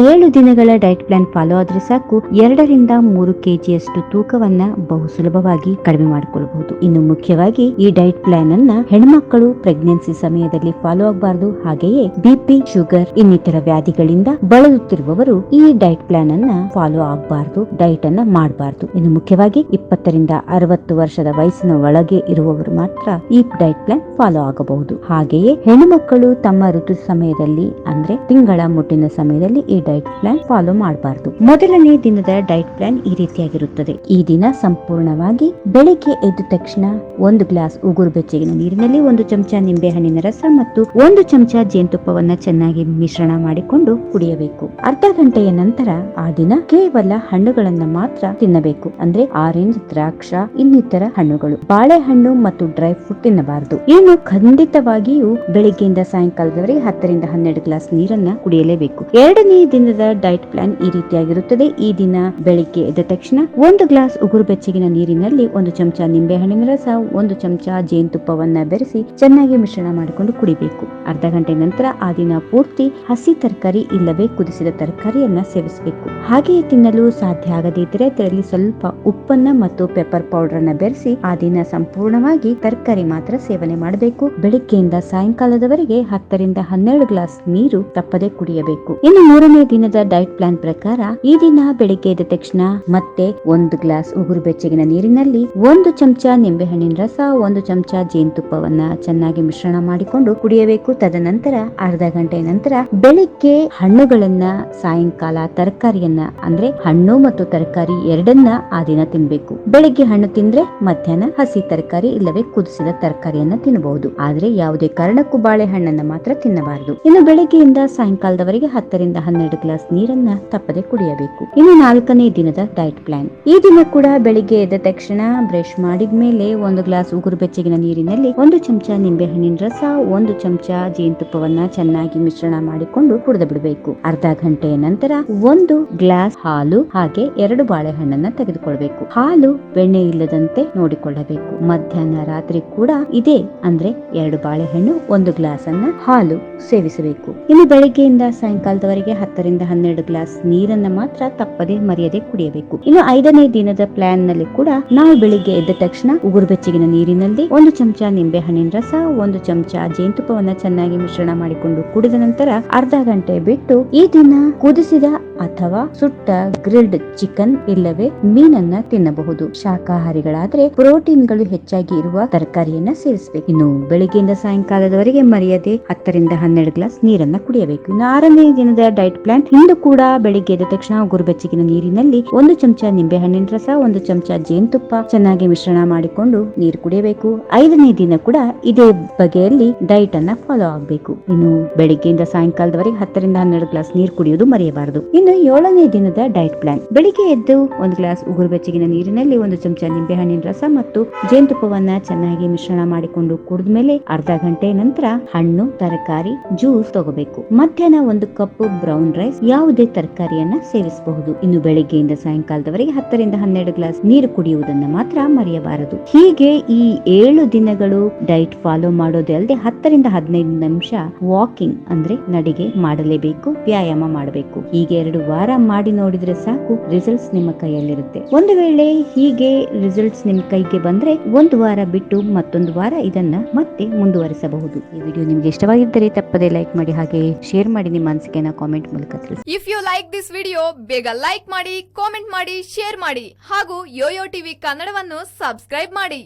ಏಳು ದಿನಗಳ diet plan follow ಆದ್ರೆ ಸಾಕು. ಎರಡರಿಂದ ಮೂರು ಕೆಜಿಯಷ್ಟು ತೂಕವನ್ನ ಬಹು ಸುಲಭವಾಗಿ ಕಡಿಮೆ ಮಾಡಿಕೊಳ್ಳಬಹುದು ಇನ್ನು ಮುಖ್ಯವಾಗಿ ಈ ಡಯಟ್ ಪ್ಲಾನ್ ಅನ್ನ ಹೆಣ್ಮಕ್ಕಳು ಪ್ರೆಗ್ನೆನ್ಸಿ ಸಮಯದಲ್ಲಿ ಫಾಲೋ ಆಗಬಾರದು. ಹಾಗೆಯೇ ಬಿಪಿ ಶುಗರ್ ಇನ್ನಿತರ ವ್ಯಾಧಿಗಳಿಂದ ಬಳಲುತ್ತಿರುವವರು ಈ ಡಯಟ್ ಪ್ಲಾನ್ ಅನ್ನ ಫಾಲೋ ಆಗಬಾರದು ಡಯಟ್ ಅನ್ನ ಮಾಡಬಾರದು. ಇನ್ನು ಮುಖ್ಯವಾಗಿ ಇಪ್ಪತ್ತರಿಂದ ಅರವತ್ತು ವರ್ಷದ ವಯಸ್ಸಿನ ಒಳಗೆ ಇರುವವರು ಮಾತ್ರ ಈ ಡಯಟ್ ಪ್ಲಾನ್ ಫಾಲೋ ಆಗಬಹುದು. ಹಾಗೆಯೇ ಹೆಣ್ಣುಮಕ್ಕಳು ತಮ್ಮ ಋತು ಸಮಯದಲ್ಲಿ ಅಂದ್ರೆ ತಿಂಗಳ ಮುಟ್ಟಿನ ಸಮಯದಲ್ಲಿ ಈ ಡಯಟ್ ಪ್ಲಾನ್ ಫಾಲೋ ಮಾಡಬಾರದು. ಮೊದಲನೇ ದಿನದ ಡೈಟ್ ಪ್ಲಾನ್ ಈ ರೀತಿಯಾಗಿರುತ್ತದೆ. ಈ ದಿನ ಸಂಪೂರ್ಣವಾಗಿ ಬೆಳಿಗ್ಗೆ ಎದ್ದ ತಕ್ಷಣ ಒಂದು ಗ್ಲಾಸ್ ಉಗುರು ಬೆಚ್ಚಗಿನ ನೀರಿನಲ್ಲಿ ಒಂದು ಚಮಚ ನಿಂಬೆ ಹಣ್ಣಿನ ರಸ ಮತ್ತು ಒಂದು ಚಮಚ ಜೇನುತುಪ್ಪವನ್ನ ಚೆನ್ನಾಗಿ ಮಿಶ್ರಣ ಮಾಡಿಕೊಂಡು ಕುಡಿಯಬೇಕು. ಅರ್ಧ ಗಂಟೆಯ ನಂತರ ಆ ದಿನ ಕೇವಲ ಹಣ್ಣುಗಳನ್ನ ಮಾತ್ರ ತಿನ್ನಬೇಕು. ಅಂದ್ರೆ ಆರೆಂಜ್, ದ್ರಾಕ್ಷ, ಇನ್ನಿತರ ಹಣ್ಣುಗಳು. ಬಾಳೆಹಣ್ಣು ಮತ್ತು ಡ್ರೈ ಫ್ರೂಟ್ ತಿನ್ನಬಾರದು. ಇನ್ನು ಖಂಡಿತವಾಗಿಯೂ ಬೆಳಿಗ್ಗೆಯಿಂದ ಸಾಯಂಕಾಲದವರೆಗೆ ಹತ್ತರಿಂದ ಹನ್ನೆರಡು ಗ್ಲಾಸ್ ನೀರನ್ನ ಕುಡಿಯಲೇಬೇಕು. ಎರಡನೇ ದಿನದ ಡಯಟ್ ಪ್ಲಾನ್ ಈ ರೀತಿಯಾಗಿರುತ್ತದೆ. ಈ ದಿನ ಬೆಳಿಗ್ಗೆ ಎದ್ದ ತಕ್ಷಣ ಒಂದು ಗ್ಲಾಸ್ ಉಗುರು ಬೆಚ್ಚಗಿನ ನೀರಿನಲ್ಲಿ ಒಂದು ಚಮಚ ನಿಂಬೆ ಹಣ್ಣಿನ ರಸ, ಒಂದು ಚಮಚ ಜೇನುತುಪ್ಪವನ್ನ ಬೆರೆಸಿ ಚೆನ್ನಾಗಿ ಮಿಶ್ರಣ ಮಾಡಿಕೊಂಡು ಕುಡಿಬೇಕು. ಅರ್ಧ ಗಂಟೆ ನಂತರ ಆ ದಿನ ಪೂರ್ತಿ ಹಸಿ ತರಕಾರಿ ಇಲ್ಲವೇ ಕುದಿಸಿದ ತರಕಾರಿಯನ್ನ ಸೇವಿಸಬೇಕು. ಹಾಗೆಯೇ ತಿನ್ನಲು ಸಾಧ್ಯ ಆಗದೇ ಇದ್ದರೆ ಅದರಲ್ಲಿ ಸ್ವಲ್ಪ ಉಪ್ಪನ್ನ ಮತ್ತು ಪೆಪ್ಪರ್ ಪೌಡರ್ ಅನ್ನ ಬೆರೆಸಿ ಆ ದಿನ ಸಂಪೂರ್ಣವಾಗಿ ತರಕಾರಿ ಮಾತ್ರ ಸೇವನೆ ಮಾಡಬೇಕು. ಬೆಳಿಗ್ಗೆಯಿಂದ ಸಾಯಂಕಾಲದವರೆಗೆ ಹತ್ತರಿಂದ ಹನ್ನೆರಡು ಗ್ಲಾಸ್ ನೀರು ತಪ್ಪದೆ ಕುಡಿಯಬೇಕು. ಇನ್ನು ಮೂರನೇ ದಿನದ ಡಯಟ್ ಪ್ಲಾನ್ ಪ್ರಕಾರ ಈ ದಿನ ಬೆಳಿಗ್ಗೆ ಎದ್ದ ತಕ್ಷಣ ಮತ್ತೆ ಒಂದು ಗ್ಲಾಸ್ ಉಗುರು ಬೆಚ್ಚಗಿನ ನೀರಿನಲ್ಲಿ ಒಂದು ಚಮಚ ನಿಂಬೆಹಣ್ಣಿನ ರಸ, ಒಂದು ಚಮಚ ಜೇನುತುಪ್ಪವನ್ನ ಚೆನ್ನಾಗಿ ಮಿಶ್ರಣ ಮಾಡಿಕೊಂಡು ಕುಡಿಯಬೇಕು. ತದನಂತರ ಅರ್ಧ ಗಂಟೆ ನಂತರ ಬೆಳಿಗ್ಗೆ ಹಣ್ಣುಗಳನ್ನ, ಸಾಯಂಕಾಲ ತರಕಾರಿಯನ್ನ, ಅಂದ್ರೆ ಹಣ್ಣು ಮತ್ತು ತರಕಾರಿ ಎರಡನ್ನ ಆ ದಿನ ತಿನ್ಬೇಕು. ಬೆಳಿಗ್ಗೆ ಹಣ್ಣು ತಿಂದ್ರೆ ಮಧ್ಯಾಹ್ನ ಹಸಿ ತರಕಾರಿ ಇಲ್ಲವೇ ಕುದಿಸಿದ ತರಕಾರಿಯನ್ನ ತಿನ್ನಬಹುದು ಆದ್ರೆ ಯಾವುದೇ ಕಾರಣಕ್ಕೂ ಬಾಳೆಹಣ್ಣನ್ನ ಮಾತ್ರ ತಿನ್ನಬಾರದು. ಇನ್ನು ಬೆಳಿಗ್ಗೆಯಿಂದ ಸಾಯಂಕಾಲದವರೆಗೆ ಹತ್ತರಿಂದ ಹನ್ನೆರಡು ಗ್ಲಾಸ್ ನೀರನ್ನ ತಪ್ಪದೆ ಕುಡಿಯಬೇಕು. ಇನ್ನು ನಾಲ್ಕನೇ ದಿನದ ಡಯಟ್ ಪ್ಲಾನ್ ಈ ದಿನ ಕೂಡ ಬೆಳಿಗ್ಗೆ ಎದ್ದ ತಕ್ಷಣ ಬ್ರಷ್ ಮಾಡಿದ್ಮೇಲೆ ಒಂದು ಗ್ಲಾಸ್ ಉಗುರು ಬೆಚ್ಚಗಿನ ನೀರಿನಲ್ಲಿ ಒಂದು ಚಮಚ ನಿಂಬೆ ಹಣ್ಣಿನ ರಸ, ಒಂದು ಚಮಚ ಜೇನುತುಪ್ಪವನ್ನ ಚೆನ್ನಾಗಿ ಮಿಶ್ರಣ ಮಾಡಿಕೊಂಡು ಕುಡಿದು ಬಿಡಬೇಕು. ಅರ್ಧ ಗಂಟೆಯ ನಂತರ ಒಂದು ಗ್ಲಾಸ್ ಹಾಲು, ಹಾಗೆ ಎರಡು ಬಾಳೆಹಣ್ಣನ್ನ ತೆಗೆದುಕೊಳ್ಬೇಕು. ಹಾಲು ಬೆಣ್ಣೆ ಇಲ್ಲದಂತೆ ನೋಡಿಕೊಳ್ಳಬೇಕು. ಮಧ್ಯಾಹ್ನ ರಾತ್ರಿ ಕೂಡ ಇದೇ, ಅಂದ್ರೆ ಎರಡು ಬಾಳೆಹಣ್ಣು, ಒಂದು ಗ್ಲಾಸ್ ಅನ್ನ ಹಾಲು ಸೇವಿಸಬೇಕು. ಇನ್ನು ಬೆಳಿಗ್ಗೆಯಿಂದ ಸಾಯಂಕಾಲದವರೆಗೆ ಹತ್ತರಿಂದ ಹನ್ನೆರಡು ಗ್ಲಾಸ್ ನೀರನ್ನ ಮಾತ್ರ ತಪ್ಪದೆ ಮರೆಯದೆ ಕುಡಿಯಬೇಕು. ಇನ್ನು ಐದನೇ ದಿನದ ಪ್ಲಾನ್ನಲ್ಲಿ ಕೂಡ ನಾವು ಬೆಳಿಗ್ಗೆ ಎದ್ದ ತಕ್ಷಣ ಉಗುರು ಬೆಚ್ಚಗಿನ ನೀರಿನಲ್ಲಿ ಒಂದು ಚಮಚ ನಿಂಬೆ ಹಣ್ಣಿನ ರಸ, ಒಂದು ಚಮಚ ಜೇನುತುಪ್ಪವನ್ನ ಚೆನ್ನಾಗಿ ಮಿಶ್ರಣ ಮಾಡಿಕೊಂಡು ಕುಡಿದ ನಂತರ ಅರ್ಧ ಗಂಟೆ ಬಿಟ್ಟು ಈ ದಿನ ಕುದಿಸಿದ ಅಥವಾ ಸುಟ್ಟ ಗ್ರಿಲ್ಡ್ ಚಿಕನ್ ಇಲ್ಲವೇ ಮೀನನ್ನ ತಿನ್ನಬಹುದು. ಶಾಕಾಹಾರಿಗಳಾದ್ರೆ ಪ್ರೋಟೀನ್ಗಳು ಹೆಚ್ಚಾಗಿ ಇರುವ ತರಕಾರಿಯನ್ನ ಸೇರಿಸಬೇಕು. ಇನ್ನು ಬೆಳಿಗ್ಗೆಯಿಂದ ಸಾಯಂಕಾಲದವರೆಗೆ ಮರೆಯದೆ ಹತ್ತರಿಂದ ಹನ್ನೆರಡು ಗ್ಲಾಸ್ ನೀರನ್ನ ಕುಡಿಯಬೇಕು. ಇನ್ನು ಆರನೇ ದಿನದ ಡೈಟ್ ಪ್ಲಾನ್ ಇಂದು ಕೂಡ ಬೆಳಿಗ್ಗೆ ಎದ್ದ ತಕ್ಷಣ ಗುರುಬೆಚ್ಚಗಿನ ನೀರಿನಲ್ಲಿ ಒಂದು ಚಮಚ ನಿಂಬೆ ಹಣ್ಣಿನ ರಸ, ಒಂದು ಚಮಚ ಜೇನುತುಪ್ಪ ಚೆನ್ನಾಗಿ ಮಿಶ್ರಣ ಮಾಡಿಕೊಂಡು ನೀರು ಕುಡಿಯಬೇಕು. ಐದನೇ ದಿನ ಕೂಡ ಇದೇ ಬಗೆಯಲ್ಲಿ ಡೈಟ್ ಅನ್ನ ಫಾಲೋ ಆಗಬೇಕು. ಇನ್ನು ಬೆಳಿಗ್ಗೆಯಿಂದ ಸಾಯಂಕಾಲದವರೆಗೆ ಹತ್ತರಿಂದ ಹನ್ನೆರಡು ಗ್ಲಾಸ್ ನೀರು ಕುಡಿಯೋದು ಮರೆಯಬಾರದು. ಇನ್ನು ಏಳನೇ ದಿನದ ಡಯಟ್ ಪ್ಲಾನ್ ಬೆಳಿಗ್ಗೆ ಎದ್ದು ಒಂದು ಗ್ಲಾಸ್ ಉಗುರು ಬೆಚ್ಚಗಿನ ನೀರಿನಲ್ಲಿ ಒಂದು ಚಮಚ ನಿಂಬೆಹಣ್ಣಿನ ರಸ ಮತ್ತು ಜೇನುತುಪ್ಪವನ್ನ ಚೆನ್ನಾಗಿ ಮಿಶ್ರಣ ಮಾಡಿಕೊಂಡು ಕುಡಿದ ಮೇಲೆ ಅರ್ಧ ಗಂಟೆ ನಂತರ ಹಣ್ಣು, ತರಕಾರಿ ಜ್ಯೂಸ್ ತಗೋಬೇಕು. ಮಧ್ಯಾಹ್ನ ಒಂದು ಕಪ್ ಬ್ರೌನ್ ರೈಸ್ ಯಾವುದೇ ತರಕಾರಿಯನ್ನ ಸೇವಿಸಬಹುದು. ಇನ್ನು ಬೆಳಿಗ್ಗೆಯಿಂದ ಸಾಯಂಕಾಲದವರೆಗೆ ಹತ್ತರಿಂದ ಹನ್ನೆರಡು ಗ್ಲಾಸ್ ನೀರು ಕುಡಿಯುವುದನ್ನ ಮಾತ್ರ ಮರೆಯಬಾರದು. ಹೀಗೆ ಈ ಏಳು ದಿನಗಳು ಡೈಟ್ ಫಾಲೋ ಮಾಡೋದೇ ಅಲ್ಲದೆ ಹತ್ತರಿಂದ ಹದಿನೈದು ನಿಮಿಷ ವಾಕಿಂಗ್ ಅಂದ್ರೆ ನಡಿಗೆ ಮಾಡಲೇಬೇಕು, ವ್ಯಾಯಾಮ ಮಾಡಬೇಕು. ಹೀಗೆ ಎರಡು ವಾರ ಮಾಡಿ ನೋಡಿದ್ರೆ ಸಾಕು ರಿಸಲ್ಟ್ಸ್ ನಿಮ್ಮ ಕೈಯಲ್ಲಿರುತ್ತೆ. ಒಂದು ವೇಳೆ ಹೀಗೆ ರಿಸಲ್ಟ್ಸ್ ನಿಮ್ಮ ಕೈಗೆ ಬಂದ್ರೆ ಒಂದು ವಾರ ಬಿಟ್ಟು ಮತ್ತೊಂದು ವಾರ ಇದನ್ನ ಮತ್ತೆ ಮುಂದುವರಿಸಬಹುದು. ಈ ವಿಡಿಯೋ ನಿಮ್ಗೆ ಇಷ್ಟವಾಗಿದ್ದರೆ ತಪ್ಪದೇ ಲೈಕ್ ಮಾಡಿ, ಹಾಗೆ ಶೇರ್ ಮಾಡಿ ನಿಮ್ಮ ಅನಿಸಿಕೆನ ಕಾಮೆಂಟ್ ಮೂಲಕ ತಿಳಿಸಿ. If you like this video ಬೇಗ ಲೈಕ್ ಮಾಡಿ ಕಾಮೆಂಟ್ ಮಾಡಿ ಶೇರ್ ಮಾಡಿ, ಹಾಗೂ ಯೋಯೋ ಟಿವಿ ಕನ್ನಡವನ್ನು ಸಬ್ಸ್ಕ್ರೈಬ್ ಮಾಡಿ.